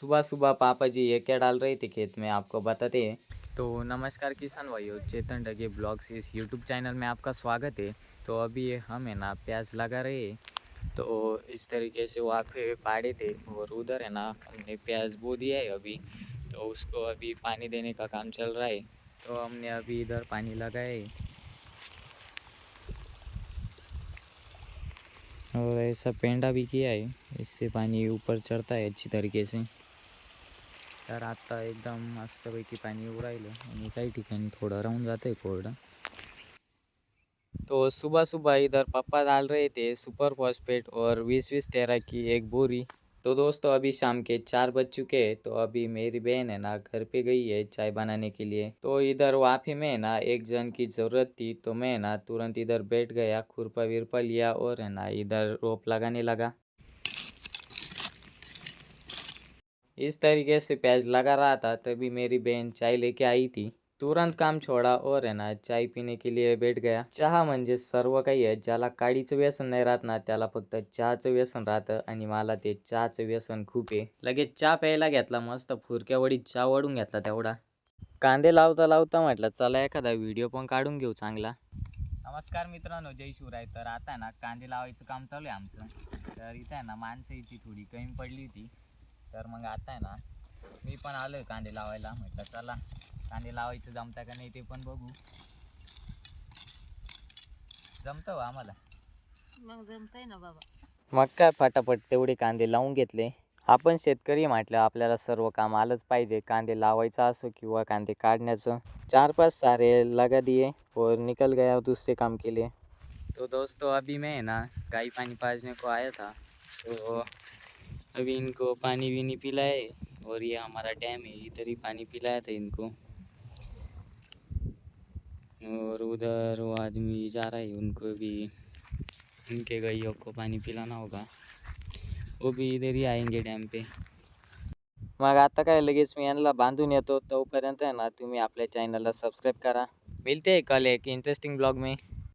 सुबह सुबह पापा जी ये क्या डाल रहे थे खेत में, आपको बताते हैं। तो नमस्कार किसान भाइयों, चेतन डगे ब्लॉग्स इस यूट्यूब चैनल में आपका स्वागत है। तो अभी हम है ना प्याज लगा रहे तो इस तरीके से वहाँ पे पाड़े थे और उधर है ना हमने प्याज बो दिया है अभी। तो उसको अभी पानी देने का काम चल रहा है। तो हमने अभी इधर पानी लगाया है और ऐसा पेंडा भी किया है, इससे पानी ऊपर चढता है अच्छी तरीके से। तर आता एकदम मस्तपैकी पाणी येऊ राहिलं. आणि काही ठिकाणी थोडं राहून जातं आहे कोरडं. तो सुबह सुबह इधर पापा डाल रहे थे, सुपर फॉस्फेट और बीस बीस तेरह की एक बोरी. तो दोस्तों अभी शाम के चार बज चुके हैं तो अभी मेरी बहन है ना, घर पे गई है चाय बनाने के लिए. तो इधर वाफे में ना, एक जन की ज़रूरत थी तो मैं ना तुरंत इधर बैठ गया, खुरपा विरपा लिया और है ना इधर रोप लगाने लगा. इस तरीके से प्याज लगा रहा था तभी मेरी बहन चाय लेके आई थी। तुरंत काम छोडा और आहे ना चाय पिणे के लिए बैठ गया। चहा म्हणजे सर्व काही आहे ज्याला काडीचं व्यसन नाही राहत ना त्याला फक्त चहाचं व्यसन राहतं आणि मला ते चहाचं व्यसन खूप आहे. लगेच चहा प्यायला घेतला मस्त फुरक्यावडी चहा वडून घेतला तेवढा. कांदे लावता लावता म्हटलं चला एखादा व्हिडिओ पण काढून घेऊ चांगला. नमस्कार मित्रांनो जय शिवराय. तर आता ना कांदे लावायचं काम चालू आहे आमचं. तर इथं आहे ना माणसं याची थोडी कमी पडली होती. तर मग आता आहे ना मी पण आलो आहे कांदे लावायला. म्हटलं चला कांदे लावायचं जमता का नाही ते पण बघू. जमतं हो आम्हाला. मग जमतंय ना बाबा. मग काय फटाफट तेवढे कांदे लावून घेतले. आपण शेतकरी म्हटलं आपल्याला सर्व काम आलंच पाहिजे. कांदे लावायचं असो किंवा कांदे काढण्याचं. चार पांच सारे लगा दिए और निकल गया दूसरे काम के लिए तो दोस्तों अभी मैं ना गाय पानी पाजने को आया था. तो अभी इनको पानी भी नहीं पिलाए और ये हमारा डैम है इधर ही पानी पिलाया था इनको। और उधर वो आदमी जा रहा है उनको भी उनके गैयों को पानी पिलाना होगा। वो भी इधर ही आएँगे डॅम पे। मग आता काय लगेच मी यांना बांधून येतो तोपर्यंत आहे ना तुम्ही आपल्या चॅनलला सबस्क्राईब करा। मिलते हैं कल एक इंटरेस्टिंग ब्लॉग में।